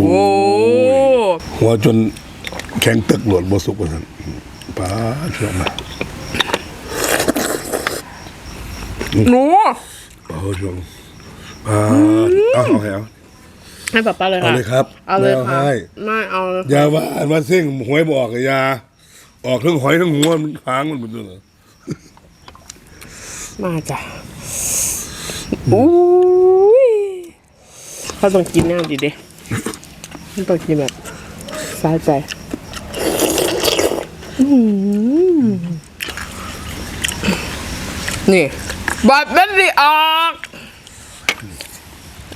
โอ้หัวจนแข็งตึกหลวดบ่สุกว่าซั่นป้าเชื่อมาหนูโอ้ช่วงป้าเอาเอาให้เอาให้ป้าป้าเลยเอาค่ะเลยครับ เอาเลยไม่ค่ะให้ไม่เอาเลยอย่าว่าอันว่าเส้งหวยบออกกับยาออกทั้งหอยทั้งหัวมันหางมันหมดเลยมาจ้ะอุ้ยเขาต้องกินแน่ดีเด้มัน ต้องกินแบบสายใจอื้อหือนี่บัดเป็นดีออก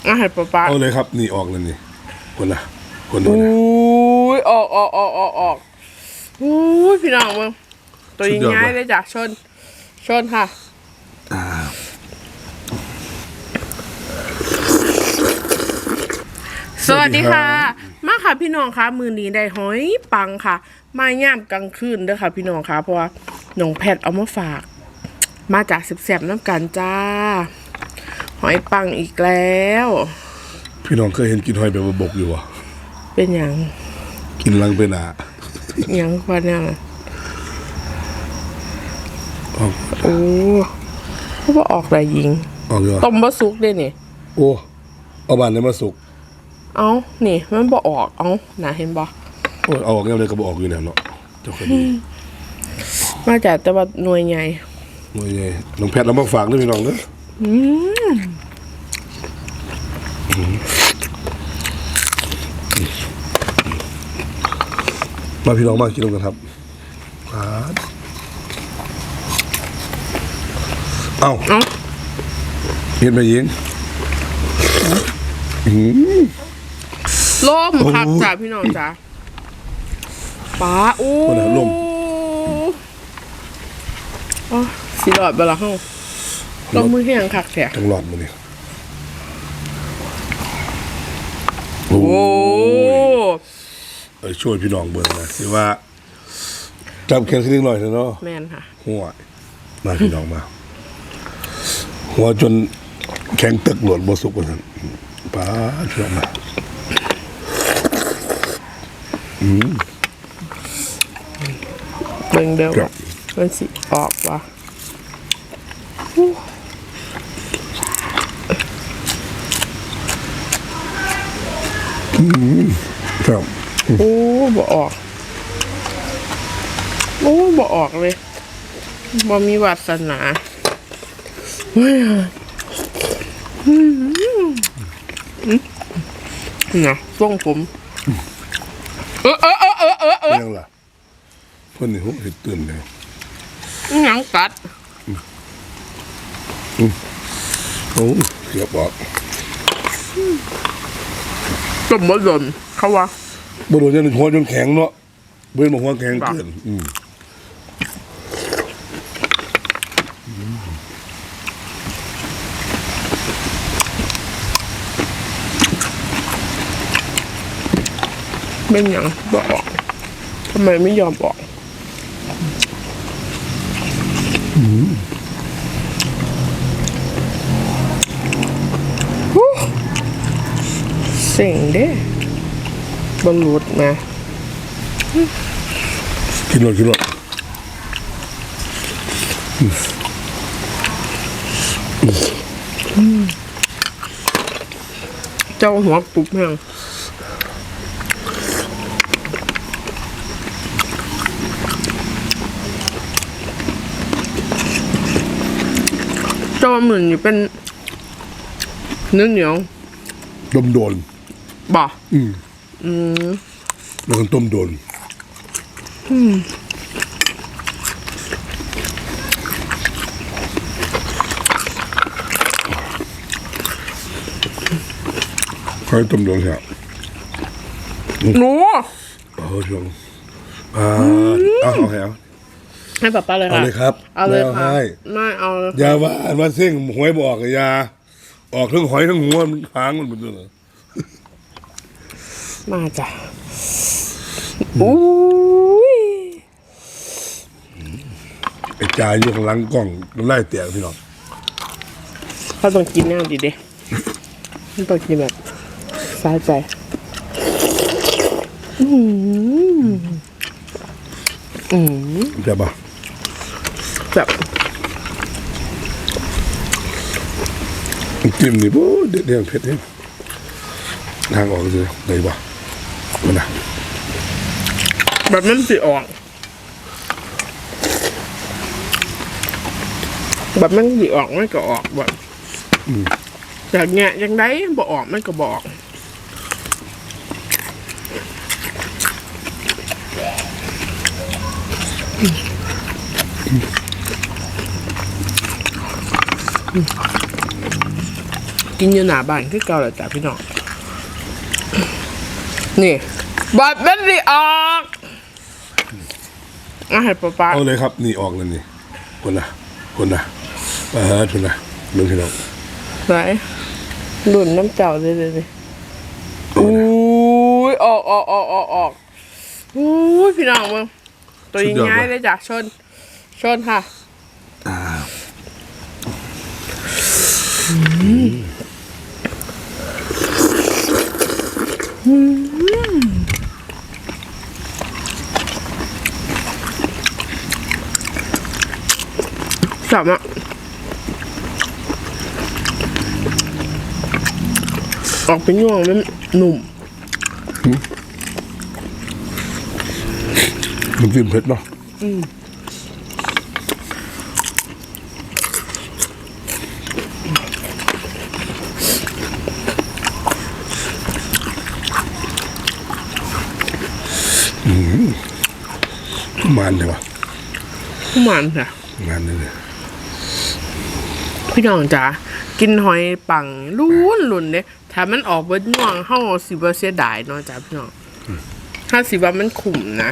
อาให้ป้าป้าเอาเลยครับ นี่ออกแล้วนี่คนละคนโน้นอุ้นะยออกออกออกออกออกอุ้ยพี่น้องมึงตัวสุดยอดใหญ่ว่ะเลยจ้ะชน ชนค่ะ สวัสดีค่ะ มาค่ะพี่น้องคะมือนี้ได้หอยปังค่ะ มาย่ามกลางคืนเด้อค่ะ พี่น้องคะเพราะว่าน้องแพทย์เอามาฝาก มาจากแสบๆน้ำกันจ้า หอยปังอีกแล้ว พี่น้องเคยเห็นกินหอยแบบว่าบกอยู่วะเป็นอย่างกินลังไปหนาอย่างว่าเนี่ยน่ะออกโอ้เขาบอกออกอะไรยิง ออกอยู่วะต้มบะซุกด้วยนี่ โอ้เอาบานไหนมาสุก เอ้านี่มันบ่ออก เอ้าน่าเห็นบ่โอ้ยเอาออกแล้วเลยก็บออกอยู่แล้วเนาะเจ้าคนนี้มาจากแต่ว่าหน่วยใหญ่โอ้ยไงน้องแพทย์เรามาฝากด้วยพี่น้องเนอะมาพี่น้องมากินกันครับครับเอาเอ้าเห็นไหมยิงล่ม โอ้ครับจ้าพี่น้องจ้าป้าอู้คนไหนล่มอ๋อสีหลอดไปละห้องลมมือแห้งคักแท้จังหลอดมาเนี่ยโอ้โอ้เอ้ยช่วยพี่น้องเบิ่งนะสิว่าจับแขนสักนิดหน่อยเถอะเนาะแมนค่ะหัวมาพี่น้องมาหัวจนแข็งตึกหลวดบ่สุกว่าซั่นป้าเชื่อมา เบิ่งเดิมครับ มันสิออกว่ะครับโอ้บ่ออกโอ้บ่ออกเลยบ่มีวาสนาเฮ้ยอืมนะส่งผม เออเออเออเออเออเออยังล่ะเพื่อนนี่หูสิตื่นเลยหยังกัดโอ้เสียบอกต้มบะหล่นเขาว่าบ่โดนจนหัวจนแข็งเนาะเบิ่นบ่หัวแข็งเกินอืม เป็นหยังบ่ออกทำไมไม่ยอมออกฮู้เสิ่งเด้บนรุดมากินรถกินรถเจ้าหัวปุบแห้ง เจ้าเหมือนอยู่เป็นเนื้อเหนียวต้มโดน บ่แล้วก็ต้มโดน ใครต้มโดนครับหนูโอ้ช่วงอ่าเอาเอา ให้เอาให้ป้าป้าเลยเอาค่ะเลยครับเอาเลยไม่ค่ะให้ไม่เอาเลยอย่าว่าอันว่าเส้งหวยบออกกับยาออกทั้งหอยทั้งหัวมันหางมันหมดเลยมาจ้ะอุ้ยไอ้จ่ายอยู่ข้างหลังกล้องมันไล่เตะพี่น้องเขาต้องกินแน่ดีเด้มันต้องกินแบบสายใจอืมใช่ปะแบบ จิ้มนี่โอ้เด็ดเดี่ยงเผ็ดเนี่ยทางออกเลยได้ปะมันนะแบบมันสิออก แบบมันสิออกมันก็ออกแบบจากเนี้ยยังได้บ่ออกมันก็บออก กินอยู่หน้าบ้านคือเก่าแหละจ้ะพี่น้อง นี่บัดเป็นสิออกอาให้ป๊าป๊าเอาเลยครับ นี่ออกเลยนี่คนนะคนนะอ่าฮะคนนะเรื่องพี่น้องไหนหลุนน้ำเจ้าเลยเลยเลยอุ้ยออกออกออกออกออกอุ้ยพี่น้องมึงตัวยิงง่ายเลยจ้ะชน ชนค่ะอ่า สับอะออกเป็นย่วงมันหนุ่มมันจิ้มเผ็ดเนาะ มมันเลยวะมันค่ะงานนี่เลยพี่น้องจ๋ากินหอยปังลุ้นลุ้นเด้ถ้ามันออกเบิดย่วงเฮาสิบ่เสียดายเนาะจ้าพี่น้องถ้าสิว่ามันขุ่มนะ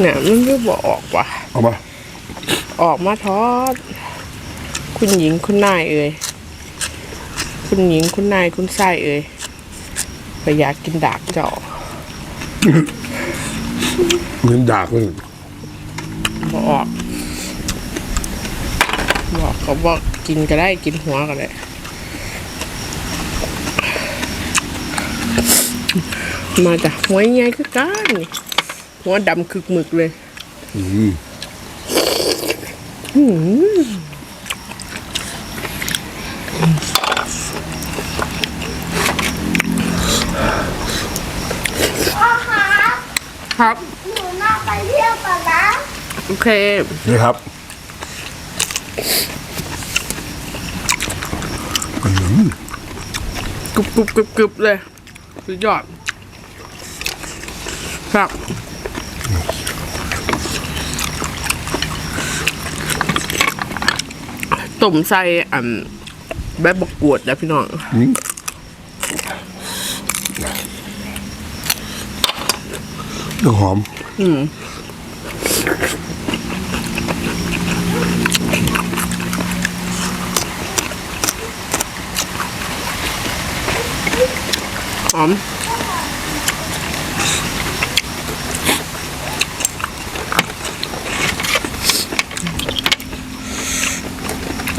เนี่ยมันก็บ่ออกว่ะ เอามาออกมาทอด คุณหญิงคุณนายเอ่ยคุณหญิงคุณนายคุณชายเอ่ยไปอยากกินดากเจ้าเหมือนดากเลยบอออกบอกเขาบอกกินก็ได้กินหัวก็ได้มาจากหัวใหญ่คือกันนี่หัวดำคึกหมึกเลย อืมพ่อ ครับครับ หนูน่าไปเที่ยวก่อนนะโอเค นี่ครับอืมกรุบกรุบกรุบกรุบเลย สุดยอดครับ ต้มใส่อันแบบบกกวดนะพี่น้องเรื่องหอมหอม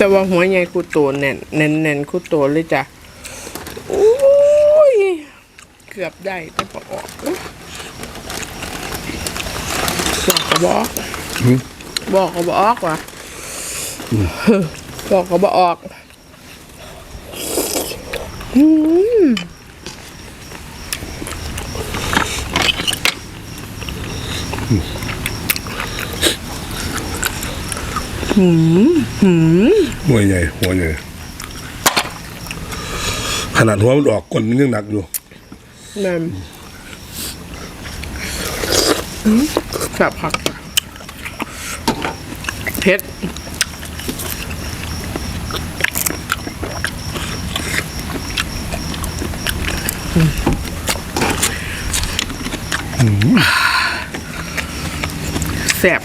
แต่ว่าหัวใหญ่กูโตแน่นแน่นแน่นกูโตเลยจ้ะโอ้ย เกือบได้แต่ปออกบอกก็บอกบอกก็บอกว่ะบอกก็บอก หัวใหญ่หัวใหญ่ขนาดหัวมันออกก้นมันยังหนักอยู่แม่มสับผักเผ็ดแสบ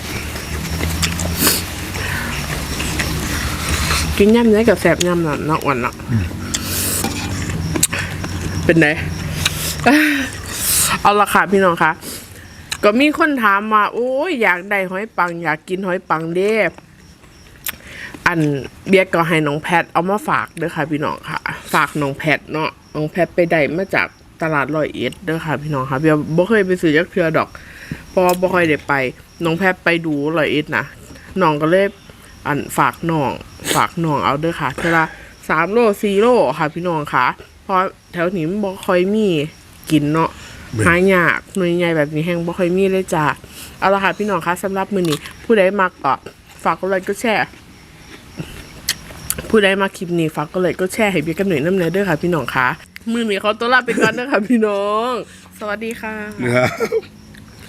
กินย่ำไหนกับแสบย่ำน่ะนาะวันละเป็นไงเอาละค่ะพี่น้องคะก็มีคนถามมา โอ้ยอยากได้หอยปัง อยากกินหอยปังเด้อันเบียร์ก็ให้น้องแพทเอามาฝากเด้อค่ะ พี่น้องค่ะ ฝากน้องแพทเนาะน้องแพทไปได้มาจากตลาดร้อยเอ็ดเด้อค่ะ พี่น้องค่ะเบียร์บ่เคยไปซื้อจักเทือดอกเพราะว่าบ่ค่อยได้ไปน้องแพทไปดูร้อยเอ็ดนะน้องก็เลย อันฝากน้องฝากน้องเอาเด้อค่ะเท่าละสามโลสี่โลค่ะพี่น้องค่ะ เพราะแถวนี้มันบ่ค่อยมีกินเนาะแม่นหายากหน่วยใหญ่แบบนี้แห้งบ่ค่อยมีเลยจ้าเอาละค่ะพี่น้องคะสำหรับมื้อนี้ผู้ใดมักก็ฝากกดไลค์กดแชร์ผู้ใดมาคลิปนี้ฝากกดไลค์กดแชร์ให้เบียร์กันหน่อยน้ำเนยเด้อค่ะพี่น้องคะมื้อนี้เขาตัวลาไปก่อนเด้อค่ะพี่น้อง สวัสดีค่ะนะครับ